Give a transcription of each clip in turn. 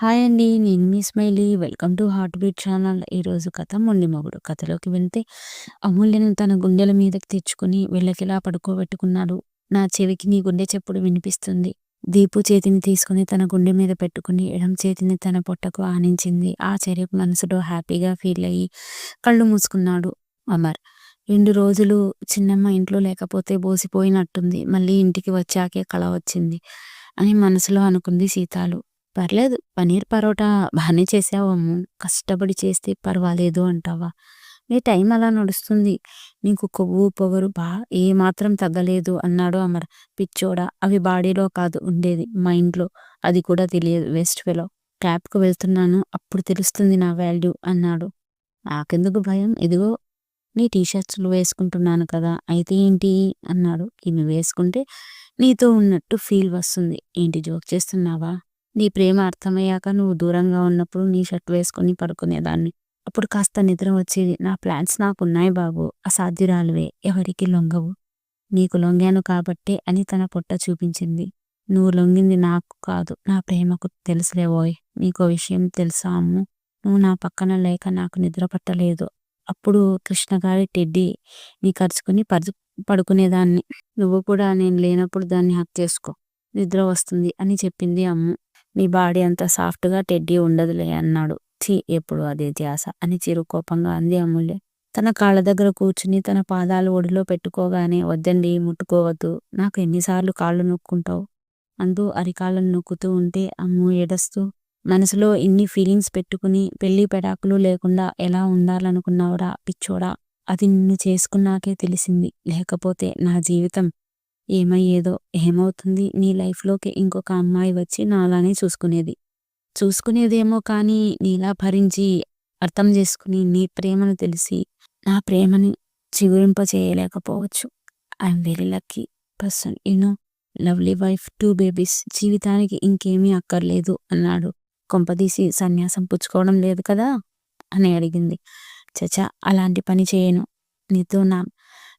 Hi అండి. నేను మీ Smiley. Welcome to heartbeat channel. ఈరోజు కథ మొండిమొగుడు. కథలోకి వెళ్తే అమూల్యను తన గుండెల మీదకి తెచ్చుకుని వెళ్ళకిలా పడుకోబెట్టుకున్నాడు. నా చెవికి నీ గుండె చెప్పుడు వినిపిస్తుంది. దీపు చేతిని తీసుకుని తన గుండె మీద పెట్టుకుని ఎడం చేతిని తన పొట్టకు ఆనించింది. ఆ చర్యకు మనసులో హ్యాపీగా ఫీల్ అయ్యి కళ్ళు మూసుకున్నాడు అమర్. రెండు రోజులు చిన్నమ్మ ఇంట్లో లేకపోతే బోసిపోయినట్టుంది. మళ్ళీ ఇంటికి వచ్చాకే కళ వచ్చింది అని మనసులో అనుకుంది సీతాలు. పర్లేదు పనీర్ పరోటా బాగానే చేసావమ్ము కష్టపడి చేస్తే పర్వాలేదు అంటావా? నీ టైం అలా నడుస్తుంది. నీకు కొవ్వు పొగరు బా ఏమాత్రం తగ్గలేదు అన్నాడు అమర్. పిచ్చోడా అవి బాడీలో కాదు ఉండేది మైండ్లో. అది కూడా తెలియదు వేస్ట్ ఫెలో. క్యాబ్కు వెళ్తున్నాను అప్పుడు తెలుస్తుంది నా వాల్యూ అన్నాడు. నాకెందుకు భయం ఇదిగో నీ టీషర్ట్స్లు వేసుకుంటున్నాను కదా అయితే ఏంటి అన్నాడు. ఇవి వేసుకుంటే నీతో ఉన్నట్టు ఫీల్ వస్తుంది. ఏంటి జోక్ చేస్తున్నావా? నీ ప్రేమ అర్థమయ్యాక నువ్వు దూరంగా ఉన్నప్పుడు నీ షర్ట్ వేసుకొని పడుకునేదాన్ని. అప్పుడు కాస్త నిద్ర వచ్చేది. నా ప్లాన్స్ నాకున్నాయి బాబు. అసాధ్యురాలువే ఎవరికి లొంగవు. నీకు లొంగాను కాబట్టే అని తన పొట్ట చూపించింది. నువ్వు లొంగింది నాకు కాదు నా ప్రేమకు తెలుసులేవోయ్. నీకో విషయం తెలుసా అమ్ము? నువ్వు నా పక్కన లేక నాకు నిద్ర పట్టలేదు. అప్పుడు కృష్ణగారి టెడ్డి నీ కరుచుకుని పరు పడుకునేదాన్ని. నువ్వు కూడా నేను లేనప్పుడు దాన్ని హక్ చేసుకో. నిద్ర వస్తుంది అని చెప్పింది అమ్ము. నీ బాడీ అంత సాఫ్ట్‌గా టెడ్డీ ఉండదులే అన్నాడు. ఛీ ఎప్పుడు అదే ధ్యాస అని చిరుకోపంగా అంది అమూల్య. తన కాళ్ళ దగ్గర కూర్చుని తన పాదాలు ఒడిలో పెట్టుకోగానే వద్దండి ముట్టుకోవద్దు. నాకు ఎన్నిసార్లు కాళ్ళు నొక్కుంటావు అంటూ అరికాళ్ళను నొక్కుతూ ఉంటే అమ్ము ఏడస్తూ మనసులో ఇన్ని ఫీలింగ్స్ పెట్టుకుని పెళ్ళి పెడాకులు లేకుండా ఎలా ఉండాలనుకున్నావురా పిచ్చోడా. అది నిన్ను చేసుకున్నాకే తెలిసింది. లేకపోతే నా జీవితం ఏమయ్యేదో. ఏమవుతుంది నీ లైఫ్‌లోకి ఇంకొక అమ్మాయి వచ్చి నాలానే చూసుకునేది. చూసుకునేదేమో కానీ నీలా భరించి, అర్థం చేసుకుని, నీ ప్రేమను తెలిసి, నా ప్రేమని చిగురింపచేయలేకపోవచ్చు. I'm very lucky person you know lovely wife, two babies. జీవితానికి ఇంకేమీ అక్కర్లేదు అన్నాడు. కొంపదీసి సన్యాసం పుచ్చుకోవడం లేదు కదా? అని అడిగింది. చచా అలాంటి పని చేయను. నీతో నా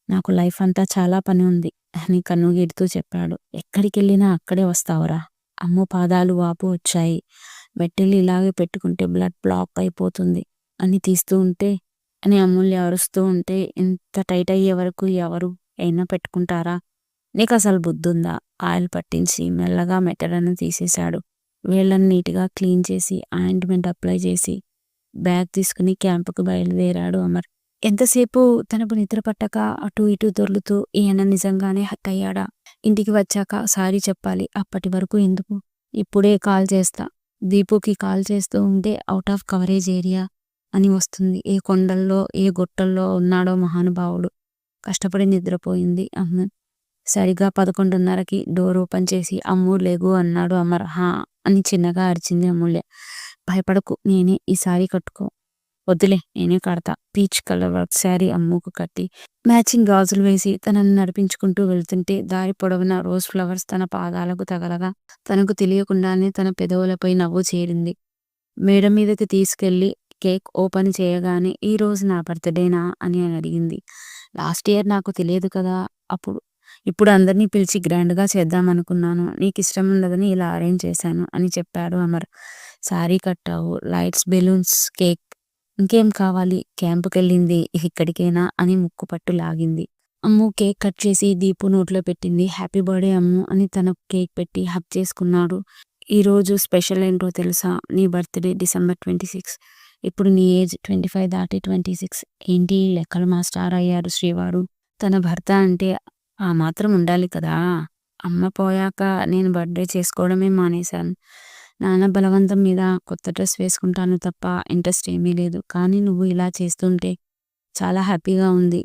నాకు లైఫ్ అంతా చాలా పని ఉంది అని కన్నుగీటుతూ చెప్పాడు. ఎక్కడికెళ్ళినా అక్కడే వస్తావురా. అమ్మ పాదాలు వాపు వచ్చాయి. మెట్టెలు ఇలాగే పెట్టుకుంటే బ్లడ్ బ్లాక్ అయిపోతుంది అని తీస్తూ ఉంటే అని అమూల్య అరుస్తూ ఉంటే ఇంత టైట్ అయ్యే వరకు ఎవరు అయినా పెట్టుకుంటారా? నీకు అసలు బుద్ధుందా? ఆయిల్ పట్టించి మెల్లగా మెట్టెలను తీసేశాడు. వేళ్ళను నీట్‌గా క్లీన్ చేసి ఆయింట్‌మెంట్ అప్లై చేసి బ్యాగ్ తీసుకుని క్యాంపుకు బయలుదేరాడు అమర్. ఎంతసేపు తనకు నిద్ర పట్టక అటు ఇటు దొర్లుతూ ఈయన నిజంగానే హతయ్యాడా ఇంటికి వచ్చాక సారీ చెప్పాలి. అప్పటి వరకు ఎందుకు? ఇప్పుడే కాల్ చేస్తా. దీపుకి కాల్ చేస్తూ ఉంటే అవుట్ ఆఫ్ కవరేజ్ ఏరియా అని వస్తుంది. ఏ కొండల్లో, ఏ గొట్టల్లో ఉన్నాడో మహానుభావుడు. కష్టపడి నిద్రపోయింది అమ్ము. సరిగ్గా పదకొండున్నరకి డోర్ ఓపెన్ చేసి అమ్ము లేగు అన్నాడు అమర్. హా అని చిన్నగా అరిచింది అమూల్య. భయపడకు నేనే ఈ సారీ కట్టుకో. వద్దులే నేనే కడతా. పీచ్ కలర్ వర్క్ శారీ అమ్ముకు కట్టి, మ్యాచింగ్ గాజులు వేసి తనని నడిపించుకుంటూ వెళ్తుంటే దారి పొడవునా రోజ్ ఫ్లవర్స్ తన పాదాలకు తగలగా తనకు తెలియకుండానే తన పెదవులపై నవ్వు చేరింది. మేడ మీదకి తీసుకెళ్ళి కేక్ ఓపెన్ చేయగానే ఈ రోజు నా బర్త్‌డేనా అని అడిగింది. లాస్ట్ ఇయర్ నాకు తెలియదు కదా! అప్పుడు ఇప్పుడు అందరినీ పిలిచి గ్రాండ్‌గా చేద్దామనుకున్నాను. ఉండదని ఇలా అరేంజ్ చేశాను అని చెప్పాడు అమర్. శారీ కట్టావు. లైట్స్, బెలూన్స్, కేక్ ఇంకేం కావాలి? క్యాంపుకెళ్ళింది ఇక్కడికైనా అని ముక్కుపట్టు లాగింది. అమ్ము కేక్ కట్ చేసి దీపు నోట్లో పెట్టింది. హ్యాపీ బర్త్‌డే అమ్ము అని తనకు కేక్ పెట్టి హబ్ చేసుకున్నాడు. ఈరోజు స్పెషల్ ఏంటో తెలుసా? నీ బర్త్‌డే డిసెంబర్ ట్వంటీ సిక్స్. ఇప్పుడు నీ ఏజ్ ట్వంటీ ఫైవ్ దాటి ట్వంటీ సిక్స్. ఏంటి లెక్కలు మాస్టారు అయ్యారు శ్రీవారు. తన భర్త అంటే ఆ మాత్రం ఉండాలి కదా! అమ్మ పోయాక నేను బర్త్‌డే చేసుకోవడమే మానేశాను. నాన్న బలవంతం మీద కొత్త డ్రెస్ వేసుకుంటాను తప్ప ఇంట్రెస్ట్ ఏమీ లేదు. కానీ నువ్వు ఇలా చేస్తుంటే చాలా హ్యాపీగా ఉంది.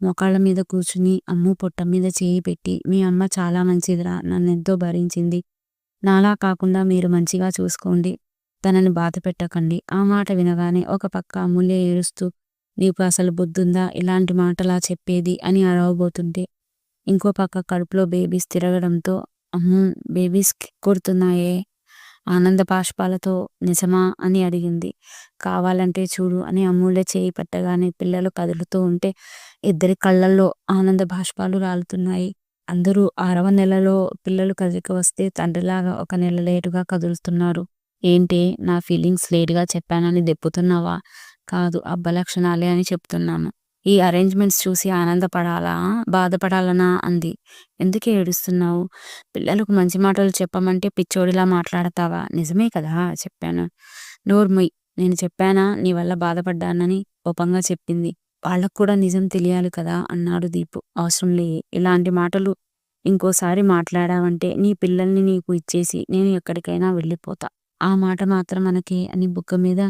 మోకాళ్ళ మీద కూర్చుని అమ్ము పొట్ట మీద చేయి పెట్టి మీ అమ్మ చాలా మంచిదిరా. నన్నెంతో భరించింది. నాలా కాకుండా మీరు మంచిగా చూసుకోండి. తనని బాధ పెట్టకండి ఆ మాట వినగానే ఒక పక్క అమూల్య ఏడుస్తూ నీకు అసలు బుద్ధుందా ఇలాంటి మాటలా చెప్పేది అని అరవబోతుంటే ఇంకో పక్క కడుపులో బేబీస్ తిరగడంతో అమ్ము బేబీస్ కొడుతున్నాయే ఆనంద బాష్పాలతో నిజమా అని అడిగింది. కావాలంటే చూడు అని అమూల్య చేయి పట్టగానే పిల్లలు కదులుతూ ఉంటే ఇద్దరి కళ్ళల్లో ఆనంద బాష్పాలు రాలుతున్నాయి. అందరూ ఆరవ నెలలో పిల్లలు కదలిక వస్తే తండ్రిలాగా ఒక నెల లేటుగా కదులుతున్నారు. ఏంటే నా ఫీలింగ్స్ లేట్‌గా చెప్పానని దెప్పుతున్నావా? కాదు అబ్బలక్షణాలే అని చెప్తున్నాను. ఈ అరేంజ్‌మెంట్స్ చూసి ఆనందపడాలా? బాధపడాలనా? అంది. ఎందుకే ఏడుస్తున్నావు? పిల్లలకు మంచి మాటలు చెప్పమంటే పిచ్చోడిలా మాట్లాడతావా? నిజమే కదా! చెప్పాను. నోర్మొయ్ నేను చెప్పానా నీ వల్ల బాధపడ్డానని? కోపంగా చెప్పింది. వాళ్ళకు కూడా నిజం తెలియాలి కదా! అన్నాడు దీపు. అవసరం అవసరంలే ఇలాంటి మాటలు ఇంకోసారి మాట్లాడావంటే నీ పిల్లల్ని నీకు ఇచ్చేసి నేను ఎక్కడికైనా వెళ్ళిపోతా. ఆ మాట మాత్రం అనకే అని బుక్క మీద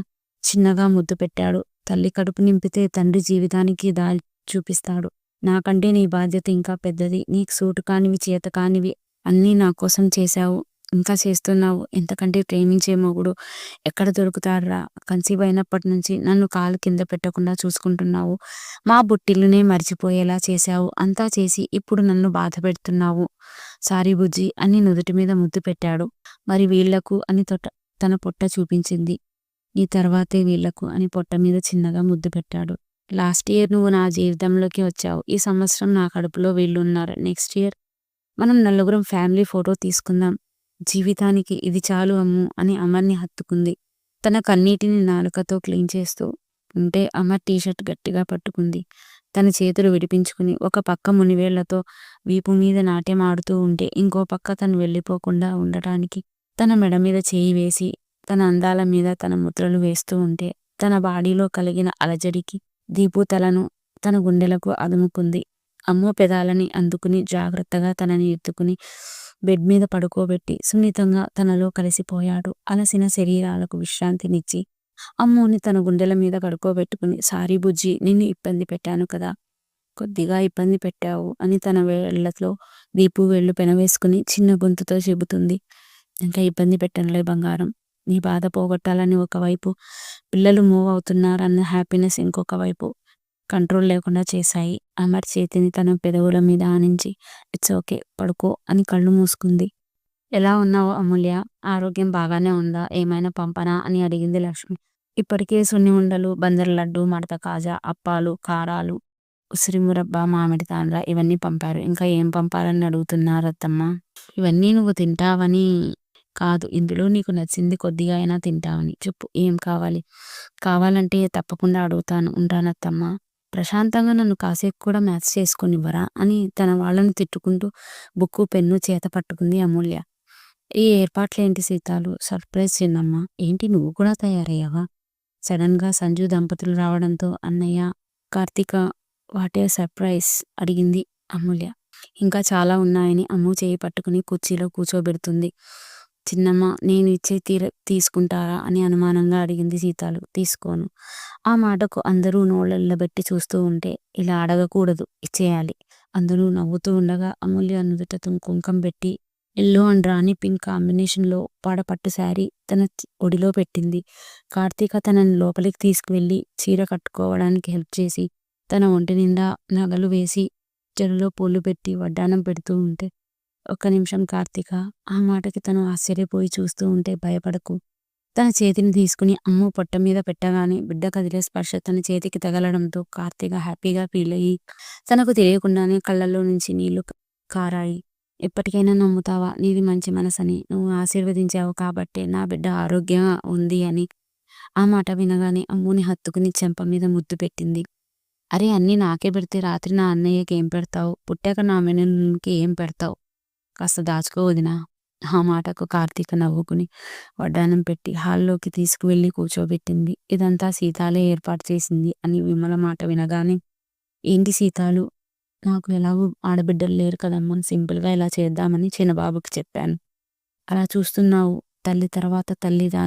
చిన్నగా ముద్దు పెట్టాడు. తల్లి కడుపు నింపితే తండ్రి జీవితానికి దారి చూపిస్తాడు. నాకంటే నీ బాధ్యత ఇంకా పెద్దది. నీకు సూటు కానివి, చేత కానివి అన్నీ నా కోసం చేశావు. ఇంకా చేస్తున్నావు. ఎంతకంటే ప్రేమించే మొగుడు ఎక్కడ దొరుకుతాడురా? కన్సీవ్ అయినప్పటి నుంచి నన్ను కాలు కింద పెట్టకుండా చూసుకుంటున్నావు. మా బుట్టిల్లునే మర్చిపోయేలా చేశావు. అంతా చేసి ఇప్పుడు నన్ను బాధపెడుతున్నావు. సారీ బుజ్జి అని నుదుటి మీద ముద్దు పెట్టాడు. మరి వీళ్ళకు అని తొట తన పొట్ట చూపించింది. ఈ తర్వాతే వీళ్ళకు అని పొట్ట మీద చిన్నగా ముద్దు పెట్టాడు. లాస్ట్ ఇయర్ నువ్వు నా జీవితంలోకి వచ్చావు. ఈ సంవత్సరం నా కడుపులో వీళ్ళున్నారు. నెక్స్ట్ ఇయర్ మనం నలుగురం ఫ్యామిలీ ఫోటో తీసుకుందాం. జీవితానికి ఇది చాలు అమ్ము అని అమర్‌ని హత్తుకుంది. తన కన్నీటిని నాలుకతో క్లీన్ చేస్తూ ఉంటే అమర్ టీషర్ట్ గట్టిగా పట్టుకుంది. తన చేతులు విడిపించుకుని ఒక పక్క మునివేళ్ళతో వీపు మీద నాట్యం ఆడుతూ ఉంటే ఇంకో పక్క తను వెళ్ళిపోకుండా ఉండటానికి తన మెడ మీద చేయి వేసి తన అందాల మీద తన ముద్రలు వేస్తూ ఉంటే తన బాడీలో కలిగిన అలజడికి దీపు తలను తన గుండెలకు అదుముకుంది. అమ్మో పెదాలని అందుకుని జాగ్రత్తగా తనని ఎత్తుకుని బెడ్ మీద పడుకోబెట్టి సున్నితంగా తనలో కలిసిపోయాడు. అలసిన శరీరాలకు విశ్రాంతినిచ్చి అమ్మోని తన గుండెల మీద పడుకోబెట్టుకుని సారీ బుజ్జి నిన్ను ఇబ్బంది పెట్టాను కదా! కొద్దిగా ఇబ్బంది పెట్టావు అని తన వేళ్ళతో దీపు వేళ్ళు పెనవేసుకుని చిన్న గొంతుతో చెబుతుంది. ఇంకా ఇబ్బంది పెట్టనులే బంగారం. నీ బాధ పోగొట్టాలని ఒకవైపు, పిల్లలు మూవ్ అవుతున్నారన్న హ్యాపీనెస్ ఇంకొక వైపు కంట్రోల్ లేకుండా చేశాయి. అమర్ చేతిని తన పెదవుల మీద ఆనించి ఇట్స్ ఓకే పడుకో అని కళ్ళు మూసుకుంది. ఎలా ఉన్నావు అమూల్య? ఆరోగ్యం బాగానే ఉందా? ఏమైనా పంపనా? అని అడిగింది లక్ష్మి. ఇప్పటికే సున్ని ఉండలు, బందర్ లడ్డు, మడత కాజా, అప్పాలు, కారాలు, ఉసిరి మురబ్బ, మామిడి తాండ్ర ఇవన్నీ పంపారు. ఇంకా ఏం పంపాలని అడుగుతున్నారత్తమ్మ. ఇవన్నీ నువ్వు తింటావని కాదు. ఇందులో నీకు నచ్చింది కొద్దిగా అయినా తింటావని. చెప్పు ఏం కావాలి? కావాలంటే తప్పకుండా అడుగుతాను. ఉంటానత్తమ్మ. ప్రశాంతంగా నన్ను కాసేపు కూడా మ్యాథ్స్ చేసుకునివ్వరా అని తన వాళ్ళను తిట్టుకుంటూ బుక్కు, పెన్ను చేత పట్టుకుంది అమూల్య. ఈ ఏర్పాట్లేంటి సీతాలు? సర్ప్రైజ్ చిన్నమ్మ. ఏంటి నువ్వు కూడా తయారయ్యావా? సడన్‌గా సంజు దంపతులు రావడంతో అన్నయ్య, కార్తీక వాటే సర్ప్రైజ్? అడిగింది అమూల్య. ఇంకా చాలా ఉన్నాయని అమ్ము చేయి పట్టుకుని కుర్చీలో కూర్చోబెడుతుంది. చిన్నమ్మ నేను ఇచ్చే తీర తీసుకుంటారా? అని అనుమానంగా అడిగింది సీతాలు. తీసుకోను. ఆ మాటకు అందరూ నోళ్ళెళ్ళబెట్టి చూస్తూ ఉంటే ఇలా అడగకూడదు. ఇచ్చేయాలి. అందరూ నవ్వుతూ ఉండగా అమూల్య నుదుట కుంకం పెట్టి ఎల్లో అండ్ రాణి పింక్ కాంబినేషన్‌లో పడపట్టు శారీ తన ఒడిలో పెట్టింది. కార్తీక తనని లోపలికి తీసుకువెళ్ళి చీర కట్టుకోవడానికి హెల్ప్ చేసి తన ఒంటి నిండా నగలు వేసి చెరులో పూలు పెట్టి వడ్డానం పెడుతూ ఉంటే ఒక్క నిమిషం కార్తీక ఆ మాటకి తను ఆశ్చర్యపోయి చూస్తూ ఉంటే భయపడకు. తన చేతిని తీసుకుని అమ్ము పొట్ట మీద పెట్టగానే బిడ్డ కదిలే స్పర్శ తన చేతికి తగలడంతో కార్తీక హ్యాపీగా ఫీల్ అయ్యి తనకు తెలియకుండానే కళ్ళల్లో నుంచి నీళ్ళు కారాయి. ఎప్పటికైనా నమ్ముతావా నీది మంచి మనసని. నువ్వు ఆశీర్వదించావు కాబట్టే నా బిడ్డ ఆరోగ్యంగా ఉంది అని. ఆ మాట వినగానే అమ్ముని హత్తుకుని చెంప మీద ముద్దు పెట్టింది. అరే అన్నీ నాకే పెడితే రాత్రి నా అన్నయ్యకి ఏం పెడతావు? పుట్టాక నా మెనుకి ఏం పెడతావు? కాస్త దాచుకో వదినా. ఆ మాటకు కార్తీక నవ్వుకుని వడ్డానం పెట్టి హాల్లోకి తీసుకువెళ్ళి కూర్చోబెట్టింది. ఇదంతా సీతాలే ఏర్పాటు చేసింది అని విమల మాట వినగానే ఏంటి సీతాలు? నాకు ఎలాగూ ఆడబిడ్డలు లేరు కదమ్మని సింపుల్‌గా ఇలా చేద్దామని చిన్నబాబుకి చెప్పాను. అలా చూస్తున్నావు. తల్లి తర్వాత తల్లి దా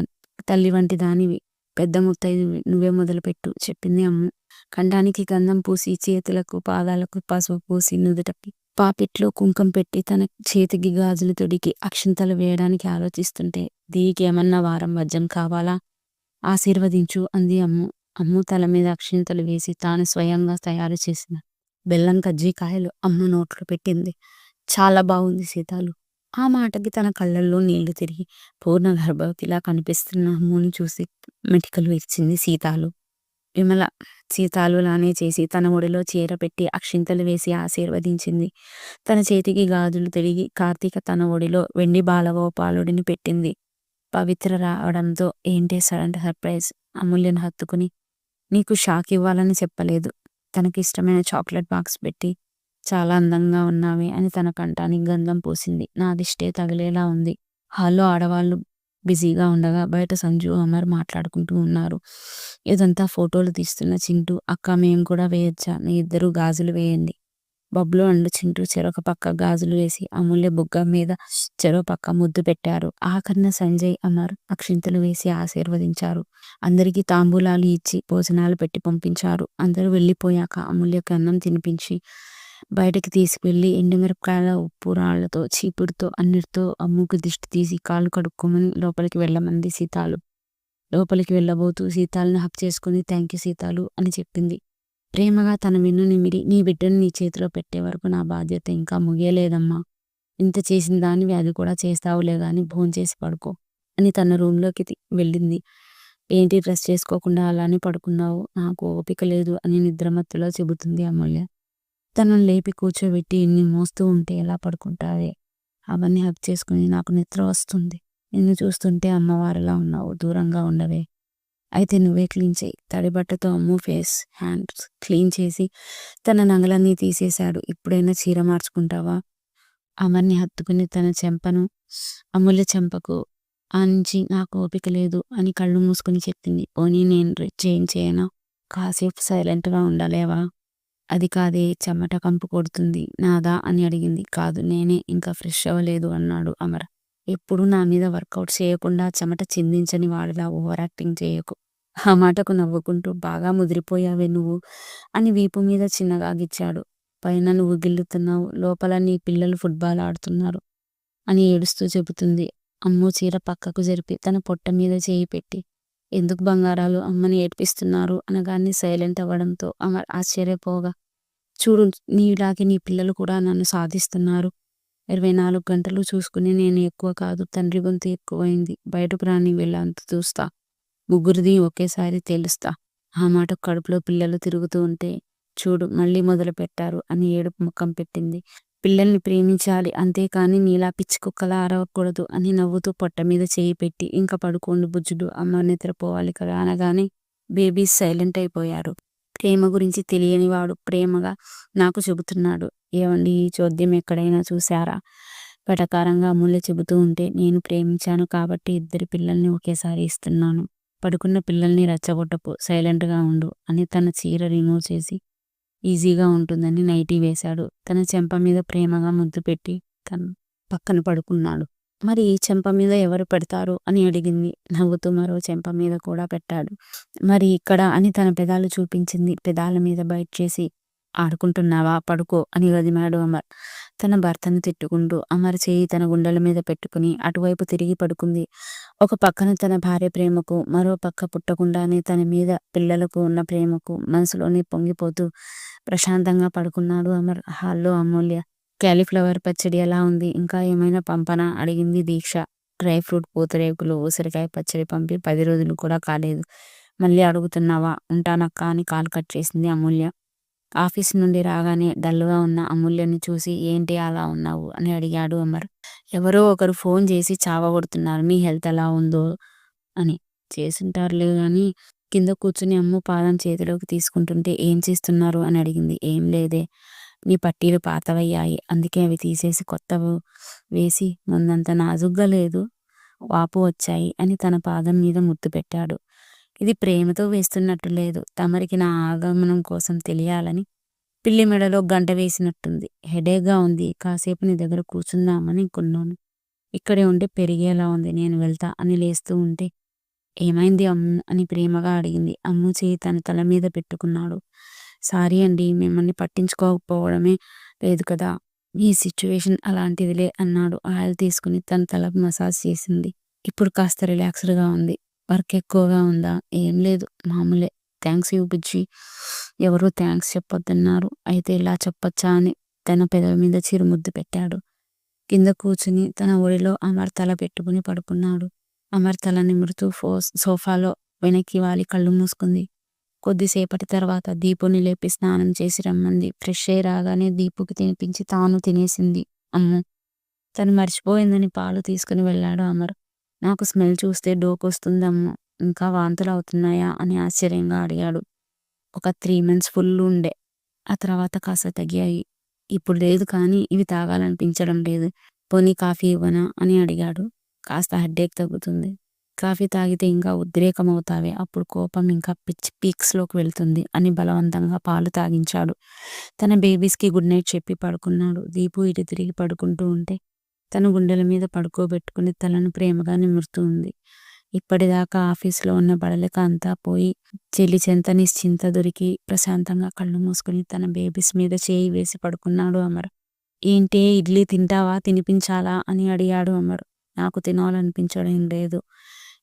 తల్లి వంటి దానివి. పెద్ద ముత్తైదువి నువ్వే మొదలుపెట్టు చెప్పింది అమ్మ కండానికి గంధం పూసి, చేతులకు, పాదాలకు పసుపు పూసి, నుదుటకి పాపిట్లో కుంకం పెట్టి తన చేతికి గాజులు తొడికి అక్షింతలు వేయడానికి ఆలోచిస్తుంటే దీనికి ఏమన్నా వారం వజ్రం కావాలా? ఆశీర్వదించు అంది అమ్ము. అమ్ము తల మీద అక్షింతలు వేసి తాను స్వయంగా తయారు చేసిన బెల్లం కజ్జికాయలు అమ్ము నోట్లో పెట్టింది. చాలా బాగుంది సీతాలు. ఆ మాటకి తన కళ్ళల్లో నీళ్ళు తిరిగి పూర్ణ గర్భవతిలా కనిపిస్తున్న అమ్ముని చూసి మెటికలు ఇచ్చింది సీతాలు. విమల సీతాలులానే చేసి తన ఒడిలో చీర పెట్టి అక్షింతలు వేసి ఆశీర్వదించింది. తన చేతికి గాజులు తిరిగి కార్తీక తన ఒడిలో వెండి బాలగోపాలుడిని పెట్టింది. పవిత్ర రావడంతో ఏంటి సడన్ సర్ప్రైజ్ అమూల్యను హత్తుకుని నీకు షాక్ ఇవ్వాలని చెప్పలేదు తనకి ఇష్టమైన చాక్లెట్ బాక్స్ పెట్టి చాలా అందంగా ఉన్నావి అని తన కంఠానికి గంధం పూసింది నా దిష్టే తగిలేలా ఉంది హాల్లో ఆడవాళ్ళు బిజీగా ఉండగా బయట సంజు అమర్ మాట్లాడుకుంటూ ఉన్నారు. ఇదంతా ఫోటోలు తీస్తున్న చింటూ. అక్క మేము కూడా వేయొచ్చా? మీ ఇద్దరు గాజులు వేయండి. బబ్లు అండ్ చింటూ చెరొక పక్క గాజులు వేసి అమూల్య బుగ్గ మీద చెరో పక్క ముద్దు పెట్టారు. ఆఖరిన సంజయ్ అమర్ అక్షింతలు వేసి ఆశీర్వదించారు. అందరికీ తాంబూలాలు ఇచ్చి భోజనాలు పెట్టి పంపించారు. అందరూ వెళ్ళిపోయాక అమూల్యకు అన్నం తినిపించి బయటకి తీసుకువెళ్ళి ఎండుమిరపకాయల ఉప్పు రాళ్ళతో చీపుడుతో అన్నిటితో అమ్ముకు దిష్టి తీసి కాళ్ళు కడుక్కోమని లోపలికి వెళ్ళమంది సీతాలు. లోపలికి వెళ్ళబోతూ సీతాలను హక్ చేసుకుని థ్యాంక్ యూ సీతాలు అని చెప్పింది. ప్రేమగా తన విన్ను నిమిరి నీ బిడ్డను నీ చేతిలో పెట్టే వరకు నా బాధ్యత ఇంకా ముగియలేదమ్మా. ఇంత చేసిన దాన్ని అది కూడా చేస్తావులే గాని భోంచేసి పడుకో అని తన రూమ్లోకి వెళ్ళింది. ఏంటి డ్రెస్ చేసుకోకుండా అలానే పడుకున్నావు? నాకు ఓపిక లేదు అని నిద్రమత్తులో చెబుతుంది అమూల్య. తనను లేపి కూర్చోబెట్టి ఇన్ని మోస్తూ ఉంటే ఎలా పడుకుంటావే? అవన్నీ హక్ చేసుకుని నాకు నిద్ర వస్తుంది. నిన్ను చూస్తుంటే అమ్మవారిలా ఉన్నావు దూరంగా ఉండవే. అయితే నువ్వే క్లీన్ చేయి. తడిబట్టతో అమ్ము ఫేస్ హ్యాండ్స్ క్లీన్ చేసి తన నగలన్నీ తీసేశాడు. ఇప్పుడైనా చీర మార్చుకుంటావా? అమర్ని హత్తుకుని తన చెంపను అమూల్య చెంపకు అంచి నాకు ఓపిక లేదు అని కళ్ళు మూసుకుని చెప్పింది. పోనీ నేను చేంజ్ చేయను. కాసేపు సైలెంట్గా ఉండలేవా? అది కాదే చెమట కంపు కొడుతుంది నాదా అని అడిగింది. కాదు నేనే ఇంకా ఫ్రెష్ అవ్వలేదు అన్నాడు అమర. ఎప్పుడు నా మీద వర్కౌట్ చేయకుండా చెమట చిందించని వాడిలా ఓవర్ యాక్టింగ్ చేయకు. ఆ మాటకు నవ్వుకుంటూ బాగా ముదిరిపోయావే నువ్వు అని వీపు మీద చిన్నగా గిచ్చాడు పైన నువ్వు గిల్లుతున్నావు లోపల నీ పిల్లలు ఫుట్బాల్ ఆడుతున్నారు అని ఏడుస్తూ చెబుతుంది. అమ్మో చీర పక్కకు జరిపి తన పొట్ట మీద చేయి పెట్టి. ఎందుకు బంగారాలు అమ్మని ఏడ్పిస్తున్నారు అనగానే సైలెంట్ అవ్వడంతో అమర్ ఆశ్చర్యపోగా చూడు నీలాగే నీ పిల్లలు కూడా నన్ను సాధిస్తున్నారు. ఇరవై నాలుగు గంటలు చూసుకుని నేను ఎక్కువ కాదు తండ్రి గొంతు ఎక్కువైంది. బయటకు రాని వెళ్ళంత చూస్తా. ముగ్గురిది ఒకేసారి తెలుస్తా. ఆ మాట కడుపులో పిల్లలు తిరుగుతూ ఉంటే చూడు మళ్ళీ మొదలు పెట్టారు అని ఏడుపు ముఖం పెట్టింది. పిల్లల్ని ప్రేమించాలి అంతేకాని నీలా పిచ్చి కుక్కలా అరవకూడదు అని నవ్వుతూ పొట్ట మీద చేయి పెట్టి ఇంకా పడుకోండి బుజ్జుడు. అమ్మ నిద్రపోవాలి కదా అనగానే బేబీస్ సైలెంట్ అయిపోయారు ప్రేమ గురించి తెలియనివాడు ప్రేమగా నాకు చెబుతున్నాడు. ఏమండి ఈ చోద్యం ఎక్కడైనా చూశారా? పటకారంగా అమూల్య చెబుతూ ఉంటే నేను ప్రేమించాను కాబట్టి ఇద్దరి పిల్లల్ని ఒకేసారి ఇస్తున్నాను. పడుకున్న పిల్లల్ని రెచ్చగొట్టపు సైలెంట్గా ఉండు అని తన చీర రిమూవ్ చేసి ఈజీగా ఉంటుందని నైటీ వేశాడు. తన చెంప మీద ప్రేమగా ముద్దు పెట్టి తన పక్కన పడుకున్నాడు. మరి ఈ చెంప మీద ఎవరు పెడతారు? అని అడిగింది. నవ్వుతూ మరో చెంప మీద కూడా పెట్టాడు. మరి ఇక్కడ అని తన పెదాలు చూపించింది. పెదాల మీద బయట చేసి ఆడుకుంటున్నావా? పడుకో అని గదిమాడు అమర్. తన భర్తను తిట్టుకుంటూ అమర్ చేయి తన గుండెల మీద పెట్టుకుని అటువైపు తిరిగి పడుకుంది. ఒక పక్కన తన భార్య ప్రేమకు మరో పక్క పుట్టకుండానే తన మీద పిల్లలకు ఉన్న ప్రేమకు మనసులోనే పొంగిపోతూ ప్రశాంతంగా పడుకున్నాడు అమర్. హాల్లో అమూల్య క్యాలీఫ్లవర్ పచ్చడి ఎలా ఉంది? ఇంకా ఏమైనా పంపనా? అడిగింది దీక్ష. డ్రై ఫ్రూట్ పూతరేకులు ఉసిరికాయ పచ్చడి పంపి పది రోజులు కూడా కాలేదు. మళ్ళీ అడుగుతున్నావా? ఉంటానక్క అని కాల్ కట్ చేసింది అమూల్య. ఆఫీస్ నుండి రాగానే డల్గా ఉన్న అమూల్యను చూసి ఏంటి అలా ఉన్నావు? అని అడిగాడు అమర్. ఎవరో ఒకరు ఫోన్ చేసి చావగొడుతున్నారు మీ హెల్త్ ఎలా ఉందో అని. చేసింటారులే కానీ కింద కూర్చుని అమ్ము పాదం చేతిలోకి తీసుకుంటుంటే ఏం చేస్తున్నారు? అని అడిగింది. ఏం లేదే నీ పట్టీలు పాతవయ్యాయి అందుకే అవి తీసేసి కొత్తవి వేసి ముందంత నాజుగ్గా లేదు వాపు వచ్చాయి అని తన పాదం మీద ముద్దు పెట్టాడు. ఇది ప్రేమతో వేస్తున్నట్టు లేదు. తమరికి నా ఆగమనం కోసం తెలియాలని పిల్లి మెడలో గంట వేసినట్టుంది. హెడేక్గా ఉంది. కాసేపు నీ దగ్గర కూర్చుందామని కొన్నాను. ఇక్కడే ఉంటే పెరిగేలా ఉంది. నేను వెళ్తా అని లేస్తూ ఉంటే ఏమైంది అమ్ము అని ప్రేమగా అడిగింది. అమ్ము చేయి తన తల మీద పెట్టుకున్నాడు. సారీ అండి మిమ్మల్ని పట్టించుకోకపోవడమే లేదు కదా. మీ సిచ్యువేషన్ అలాంటిదిలే అన్నాడు. ఆయిల్ తీసుకుని తన తలకు మసాజ్ చేసింది. ఇప్పుడు కాస్త రిలాక్స్డ్గా ఉంది. వర్క్ ఎక్కువగా ఉందా? ఏం లేదు. మామూలే. థ్యాంక్స్ యూ బుజ్జి. థ్యాంక్స్ చెప్పొద్దన్నారు. అయితే ఇలా చెప్పొచ్చా అని తన పెదవి మీద చిరుముద్దు పెట్టాడు. కింద కూర్చుని తన ఒడిలో అమర్ తల పెట్టుకుని పడుకున్నాడు. అమర్ తల నిమురుతూ ఫో సోఫాలో వెనక్కి వాలి కళ్ళు మూసుకుంది. కొద్దిసేపటి తర్వాత దీపుని లేపి స్నానం చేసి రమ్మంది. ఫ్రెష్ అయి రాగానే దీపుకి తినిపించి తాను తినేసింది. అమ్ము! తను మర్చిపోయిందని పాలు తీసుకుని వెళ్ళాడు అమర్. నాకు స్మెల్ చూస్తే డోకొస్తుందమ్మో ఇంకా వాంతులు అవుతున్నాయా అని ఆశ్చర్యంగా అడిగాడు. ఒక త్రీ మంత్స్ ఫుల్ ఉండే ఆ తర్వాత కాస్త తగ్గాయి. ఇప్పుడు లేదు కానీ ఇవి తాగాలనిపించడం లేదు. పోనీ కాఫీ ఇవ్వనా అని అడిగాడు. కాస్త హెడ్డేక్ తగ్గుతుంది. కాఫీ తాగితే ఇంకా ఉద్రేకం అవుతావే అప్పుడు కోపం ఇంకా పిచ్ పీక్స్లోకి వెళ్తుంది అని బలవంతంగా పాలు తాగించాడు. తన బేబీస్కి గుడ్ నైట్ చెప్పి పడుకున్నాడు. దీపు ఇటు తిరిగి పడుకుంటూ ఉంటే తన గుండెల మీద పడుకోబెట్టుకుని తలను ప్రేమగా నిమురుతూ ఉంది ఇప్పటిదాకా ఆఫీస్లో ఉన్న బడలిక అంతా పోయి చెల్లి చెంత నిశ్చింత దొరికి ప్రశాంతంగా కళ్ళు మూసుకుని తన బేబీస్ మీద చేయి వేసి పడుకున్నాడు అమర్. ఏంటే ఇడ్లీ తింటావా? తినిపించాలా? అని అడిగాడు అమర్. నాకు తినాలనిపించడం లేదు.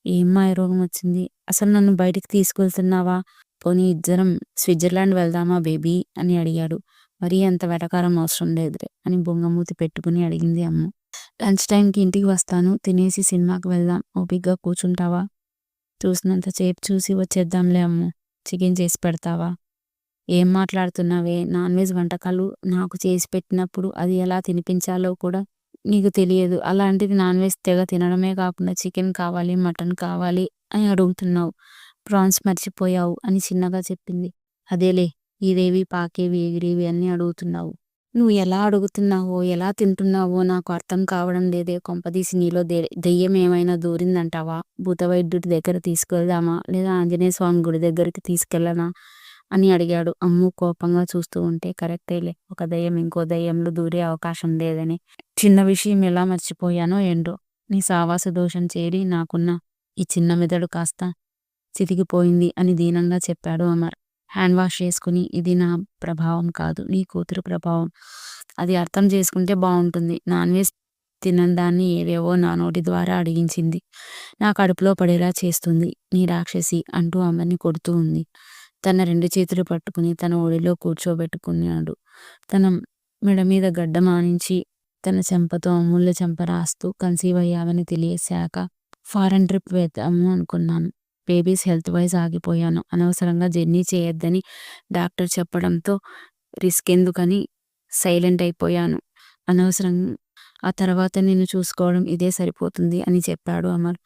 ఏమ్మా రోగం వచ్చింది. అసలు నన్ను బయటికి తీసుకెళ్తున్నావా? పోనీ ఇద్దరం స్విట్జర్లాండ్ వెళ్దామా బేబీ? అని అడిగాడు. మరీ అంత వెటకారం అవసరం లేదురే అని బొంగమూతి పెట్టుకుని అడిగింది అమ్మ. లంచ్ టైంకి ఇంటికి వస్తాను. తినేసి సినిమాకి వెళ్దాం. ఓపిగ్గా కూర్చుంటావా? చూసినంత సేపు చూసి వచ్చేద్దాంలే అమ్ము. చికెన్ చేసి పెడతావా? ఏం మాట్లాడుతున్నావే? నాన్ వెజ్ వంటకాలు నాకు చేసి పెట్టినప్పుడు అది ఎలా తినిపించాలో కూడా నీకు తెలియదు. అలాంటిది నాన్ వెజ్ తెగ తినడమే కాకుండా చికెన్ కావాలి మటన్ కావాలి అని అడుగుతున్నావు. ప్రాన్స్ మర్చిపోయావు అని చిన్నగా చెప్పింది. అదేలే ఇదేవి పాకేవి ఎగిరేవి అన్నీ అడుగుతున్నావు. నువ్వు ఎలా అడుగుతున్నావో ఎలా తింటున్నావో నాకు అర్థం కావడం లేదే. కొంపదీసి నీలో దెయ్యం ఏమైనా దూరిందంటావా? భూతవైద్యుడి దగ్గర తీసుకెళ్దామా? లేదా ఆంజనేయ స్వామి గుడి దగ్గరికి తీసుకెళ్ళనా? అని అడిగాడు. అమ్ము కోపంగా చూస్తూ ఉంటే కరెక్టేలే ఒక దయ్యం ఇంకో దయ్యంలో దూరే అవకాశం లేదని. చిన్న విషయం ఎలా మర్చిపోయానో ఏంటో. నీ సావాస దోషం చేరి నాకున్న ఈ చిన్న మెదడు కాస్త చితికిపోయింది అని దీనంగా చెప్పాడు అమర్. హ్యాండ్ వాష్ చేసుకుని ఇది నా ప్రభావం కాదు నీ కూతురు ప్రభావం. అది అర్థం చేసుకుంటే బాగుంటుంది. నాన్ వెజ్ తినదాన్ని ఏవేవో నా నోటి ద్వారా అడిగించింది. నా కడుపులో పడేలా చేస్తుంది. నీ రాక్షసి అంటూ అమ్మని కొడుతూ ఉంది. తన రెండు చేతులు పట్టుకుని తన ఒడిలో కూర్చోబెట్టుకున్నాడు. తన మెడ మీద గడ్డ మానించి తన చెంపతో అమూల్య చెంప రాస్తూ కన్సీవ్ అయ్యావని తెలియశాక ఫారెన్ ట్రిప్ వేద్దాము అనుకున్నాను. బేబీస్ హెల్త్ వైజ్ ఆగిపోయాను. అనవసరంగా జర్నీ చేయొద్దని డాక్టర్ చెప్పడంతో రిస్క్ ఎందుకని సైలెంట్ అయిపోయాను. అనవసరం ఆ తర్వాత నేను చూసుకోవడం ఇదే సరిపోతుంది అని చెప్పాడు అమర్.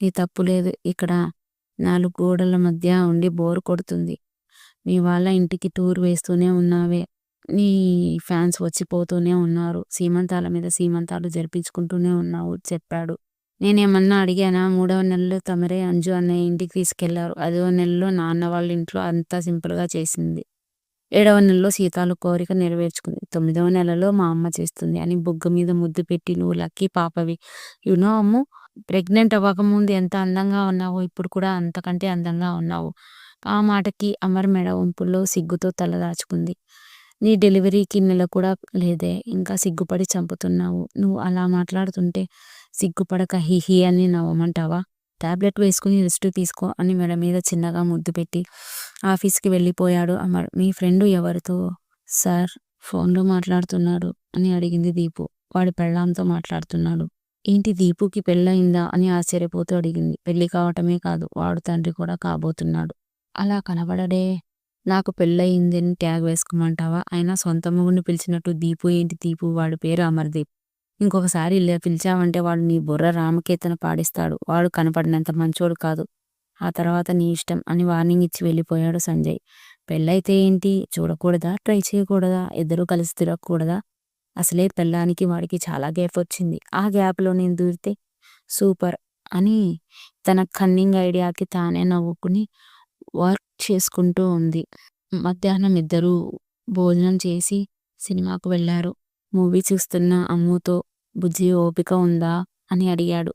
నీ తప్పు లేదు ఇక్కడ నాలుగు గోడల మధ్య ఉండి బోర్ కొడుతుంది. మీ వాళ్ళ ఇంటికి టూర్ వేస్తూనే ఉన్నావే. నీ ఫ్యాన్స్ వచ్చిపోతూనే ఉన్నారు. సీమంతాల మీద సీమంతాలు జరిపించుకుంటూనే ఉన్నావు చెప్పాడు. నేనేమన్నా అడిగానా? మూడవ నెలలో తమరే అంజు అన్నయ్య ఇంటికి తీసుకెళ్ళారు. ఐదవ నెలలో నాన్న వాళ్ళ ఇంట్లో అంతా సింపుల్గా చేసింది. ఏడవ నెలలో సీతాలు కోరిక నెరవేర్చుకుంది. తొమ్మిదవ నెలలో మా అమ్మ చేస్తుంది అని బుగ్గ మీద ముద్దు పెట్టి నువ్వు లక్కీ పాపవి. యునో అమ్ము ప్రెగ్నెంట్ అవ్వకముందు ఎంత అందంగా ఉన్నావో ఇప్పుడు కూడా అంతకంటే అందంగా ఉన్నావు. ఆ మాటకి అమర్ మెడ వంపుల్లో సిగ్గుతో తలదాచుకుంది నీ డెలివరీకి నెల కూడా లేదే ఇంకా సిగ్గుపడి చంపుతున్నావు. నువ్వు అలా మాట్లాడుతుంటే సిగ్గుపడక హిహి అని నవ్వమంటావా? టాబ్లెట్ వేసుకుని రెస్ట్ తీసుకో అని మెడ మీద చిన్నగా ముద్దు పెట్టి ఆఫీస్కి వెళ్ళిపోయాడు అమర్. మీ ఫ్రెండ్ ఎవరితో? సార్ ఫోన్లో మాట్లాడుతున్నాడు అని అడిగింది దీపు. వాడి పెళ్ళాంతో మాట్లాడుతున్నాడు. ఏంటి దీపుకి పెళ్ళయిందా? అని ఆశ్చర్యపోతూ అడిగింది. పెళ్ళి కావటమే కాదు వాడు తండ్రి కూడా కాబోతున్నాడు. అలా కనబడడే నాకు పెళ్ళయిందని ట్యాగ్ వేసుకోమంటావా? అయినా సొంత మొగుడిని పిలిచినట్టు దీపు ఏంటి దీపు? వాడి పేరు అమర్దీప్. ఇంకొకసారి ఇలా పిలిచావంటే వాడు నీ బుర్ర రామకేతన పాడిస్తాడు. వాడు కనపడినంత మంచోడు కాదు. ఆ తర్వాత నీ ఇష్టం అని వార్నింగ్ ఇచ్చి వెళ్ళిపోయాడు సంజయ్. పెళ్ళైతే ఏంటి? చూడకూడదా? ట్రై చేయకూడదా? ఇద్దరూ కలిసి తిరగకూడదా? అసలే పెళ్ళానికి వాడికి చాలా గ్యాప్ వచ్చింది. ఆ గ్యాప్లో నేను దూరితే సూపర్ అని తన కన్నింగ్ ఐడియాకి తానే నవ్వుకుని వర్క్ చేసుకుంటూ ఉంది. మధ్యాహ్నం ఇద్దరూ భోజనం చేసి సినిమాకు వెళ్ళారు. మూవీ చూస్తున్న అమ్ముతో బుజ్జి ఓపిక ఉందా అని అడిగాడు.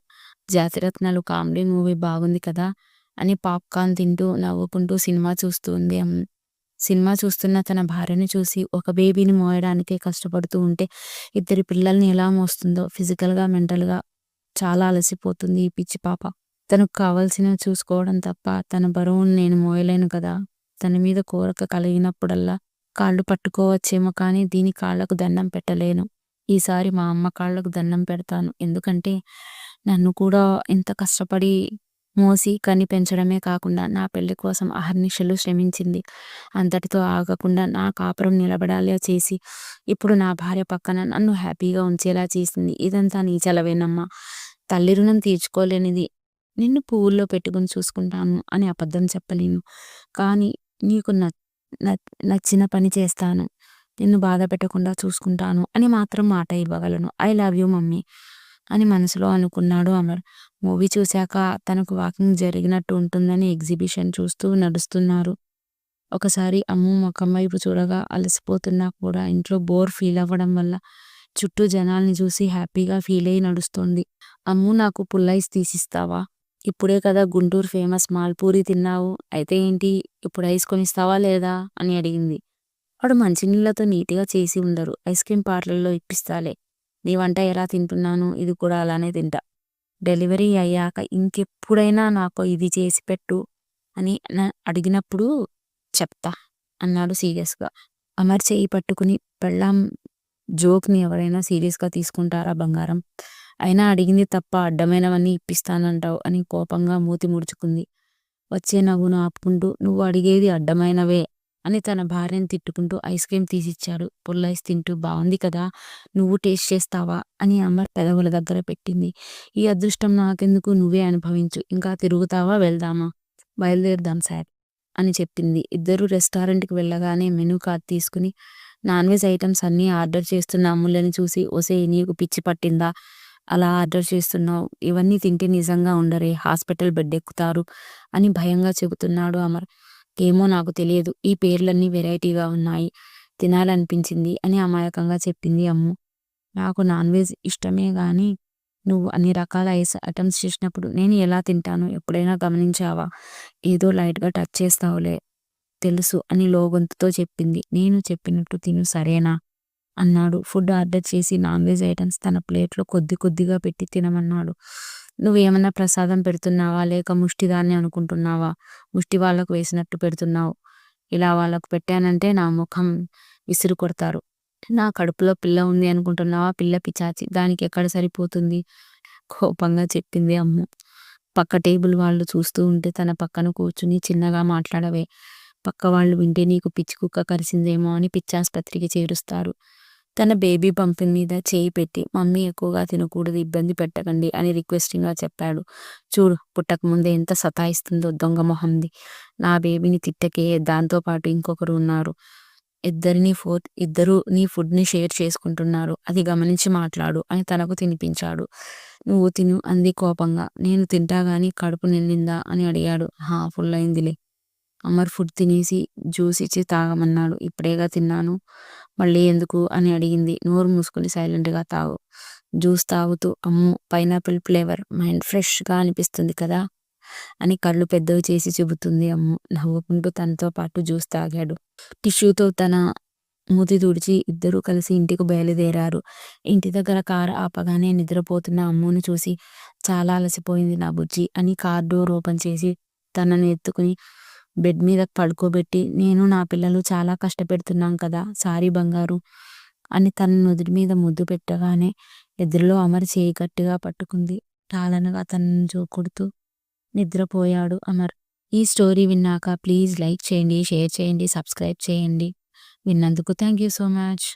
జాతిరత్నాలు కామెడీ మూవీ బాగుంది కదా అని పాప్కార్న్ తింటూ నవ్వుకుంటూ సినిమా చూస్తూ ఉంది సినిమా చూస్తున్న తన భార్యను చూసి ఒక బేబీని మోయడానికే కష్టపడుతూ ఉంటే ఇద్దరి పిల్లల్ని ఎలా మోస్తుందో ఫిజికల్గా మెంటల్గా చాలా అలసిపోతుంది ఈ పిచ్చి పాప. తనకు కావాల్సినవి చూసుకోవడం తప్ప తన బరువును నేను మోయలేను కదా. తన మీద కోరిక కలిగినప్పుడల్లా కాళ్ళు పట్టుకోవచ్చేమో కానీ దీని కాళ్ళకు దండం పెట్టలేను. ఈసారి మా అమ్మ కాళ్ళకు దండం పెడతాను. ఎందుకంటే నన్ను కూడా ఇంత కష్టపడి మోసి కని పెంచడమే కాకుండా నా పెళ్ళి కోసం అహర్నిశలు శ్రమించింది. అంతటితో ఆగకుండా నా కాపురం నిలబడాలి చేసి ఇప్పుడు నా భార్య పక్కన నన్ను హ్యాపీగా ఉంచేలా చేసింది. ఇదంతా నీ చలవేనమ్మా. తల్లి రుణం తీర్చుకోలేనిది నిన్ను పువ్వుల్లో పెట్టుకుని చూసుకుంటాను అని అబద్ధం చెప్పలేను. కానీ నీకు నచ్చిన పని చేస్తాను. నిన్ను బాధ పెట్టకుండా చూసుకుంటాను అని మాత్రం మాట ఇవ్వగలను. ఐ లవ్ యూ మమ్మీ అని మనసులో అనుకున్నాడు అమర్. మూవీ చూశాక తనకు వాకింగ్ జరిగినట్టు ఉంటుందని ఎగ్జిబిషన్ చూస్తూ నడుస్తున్నారు. ఒకసారి అమ్ము ముఖం వైపు చూడగా అలసిపోతున్నా కూడా ఇంట్లో బోర్ ఫీల్ అవ్వడం వల్ల చుట్టూ జనాల్ని చూసి హ్యాపీగా ఫీల్ అయ్యి నడుస్తోంది. అమ్ము నాకు పుల్లైస్ తీసిస్తావా? ఇప్పుడే కదా గుంటూరు ఫేమస్ మాల్పూరి తిన్నావు. అయితే ఏంటి? ఇప్పుడు ఐస్ కొనిస్తావా లేదా? అని అడిగింది. వాడు మంచినీళ్ళతో నీట్గా చేసి ఉండరు. ఐస్ క్రీమ్ పార్లర్లో ఇప్పిస్తాలే. నీ వంట ఎలా తింటున్నాను? ఇది కూడా అలానే తింటా. డెలివరీ అయ్యాక ఇంకెప్పుడైనా నాకు ఇది చేసి పెట్టు అని అడిగినప్పుడు చెప్తా అన్నాడు సీరియస్గా. అమర్ చేయి పట్టుకుని పెళ్ళాం జోక్ని ఎవరైనా సీరియస్గా తీసుకుంటారా బంగారం? అయినా అడిగింది తప్ప అడ్డమైనవన్నీ ఇప్పిస్తానంటావు అని కోపంగా మూతి ముడుచుకుంది. వచ్చే నవ్వును ఆపుకుంటూ నువ్వు అడిగేది అడ్డమైనవే అని తన భార్యను తిట్టుకుంటూ ఐస్ క్రీమ్ తీసిచ్చాడు. పుల్లైస్ తింటూ బాగుంది కదా నువ్వు టేస్ట్ చేస్తావా? అని అమ్మ పెదవుల దగ్గర పెట్టింది. ఈ అదృష్టం నాకెందుకు? నువ్వే అనుభవించు. ఇంకా తిరుగుతావా? వెళ్దామా? బయలుదేరుదాం సార్. అని చెప్పింది. ఇద్దరు రెస్టారెంట్కి వెళ్ళగానే మెనూ కార్డ్ తీసుకుని నాన్ వెజ్ ఐటమ్స్ అన్నీ ఆర్డర్ చేస్తున్న అమ్ములని చూసి ఒసే నీకు పిచ్చి పట్టిందా? అలా ఆర్డర్ చేస్తున్నావు. ఇవన్నీ తింటే నిజంగా ఉండరే. హాస్పిటల్ బెడ్ ఎక్కుతారు అని భయంగా చెబుతున్నాడు అమర్. ఏమో నాకు తెలియదు. ఈ పేర్లన్నీ వెరైటీగా ఉన్నాయి. తినాలనిపించింది అని అమాయకంగా చెప్పింది అమ్ము. నాకు నాన్ వెజ్ ఇష్టమే కానీ నువ్వు అన్ని రకాల ఐస్ ఐటమ్స్ చేసినప్పుడు నేను ఎలా తింటాను? ఎప్పుడైనా గమనించావా? ఏదో లైట్గా టచ్ చేస్తావులే తెలుసు అని లోగొంతుతో చెప్పింది. నేను చెప్పినట్టు తిను సరేనా? అన్నాడు. ఫుడ్ ఆర్డర్ చేసి నాన్ వెజ్ ఐటమ్స్ తన ప్లేట్లో కొద్ది కొద్దిగా పెట్టి తినమన్నాడు. నువ్వేమన్నా ప్రసాదం పెడుతున్నావా? లేక ముష్టిదాన్ని అనుకుంటున్నావా? ముష్టి వాళ్ళకు వేసినట్టు పెడుతున్నావు. ఇలా వాళ్ళకు పెట్టానంటే నా ముఖం విసిరు కొడతారు. నా కడుపులో పిల్ల ఉంది అనుకుంటున్నావా? పిల్ల పిచాచి దానికి ఎక్కడ సరిపోతుంది? కోపంగా చెప్పింది అమ్మ. పక్క టేబుల్ వాళ్ళు చూస్తూ ఉంటే తన పక్కన కూర్చుని చిన్నగా మాట్లాడవే. పక్క వాళ్ళు వింటే నీకు పిచ్చి కుక్క కరిసిందేమో అని పిచ్చాసుపత్రికి చేరుస్తారు. తన బేబీ పంపి మీద చేయి పెట్టి మమ్మీ ఎక్కువగా తినకూడదు ఇబ్బంది పెట్టకండి అని రిక్వెస్టింగ్గా చెప్పాడు. చూడు పుట్టకముందే ఎంత సతాయిస్తుందో దొంగ మొహంది. నా బేబీని తిట్టకే దాంతోపాటు ఇంకొకరు ఉన్నారు. ఇద్దరిని ఫోర్ ఇద్దరు నీ ఫుడ్ని షేర్ చేసుకుంటున్నారు. అది గమనించి మాట్లాడు అని తనకు తినిపించాడు. నువ్వు తిను అంది కోపంగా. నేను తింటా గానీ కడుపు నిండిందా అని అడిగాడు. హా ఫుల్ అయిందిలే. అమర్ ఫుడ్ తినేసి జ్యూస్ ఇచ్చి తాగమన్నాడు. ఇప్పుడేగా తిన్నాను. మళ్ళీ ఎందుకు అని అడిగింది. నోరు మూసుకొని సైలెంట్గా తాగు జ్యూస్ తాగుతూ అమ్ము పైనాపిల్ ఫ్లేవర్ మైండ్ ఫ్రెష్గా అనిపిస్తుంది కదా అని కళ్ళు పెద్దవి చేసి చెబుతుంది అమ్ము. నవ్వుకుంటూ తనతో పాటు జ్యూస్ తాగాడు. టిష్యూతో తన మూతి తుడిచి ఇద్దరూ కలిసి ఇంటికి బయలుదేరారు. ఇంటి దగ్గర కారు ఆపగానే నిద్రపోతున్న అమ్ముని చూసి చాలా అలసిపోయింది నా బుజ్జి అని కార్ డోర్ ఓపెన్ చేసి తనని ఎత్తుకుని బెడ్ మీద పడుకోబెట్టి నేను నా పిల్లలు చాలా కష్టపెడుతున్నాం కదా సారీ బంగారు అని తన నుదుటి మీద ముద్దు పెట్టగానే ఎదురులో అమర్ చేయి గట్టిగా పట్టుకుంది. టాలనగా తనను జోకొడుతూ నిద్రపోయాడు అమర్. ఈ స్టోరీ విన్నాక ప్లీజ్ లైక్ చేయండి షేర్ చేయండి సబ్స్క్రైబ్ చేయండి. విన్నందుకు థ్యాంక్ యూ సో మచ్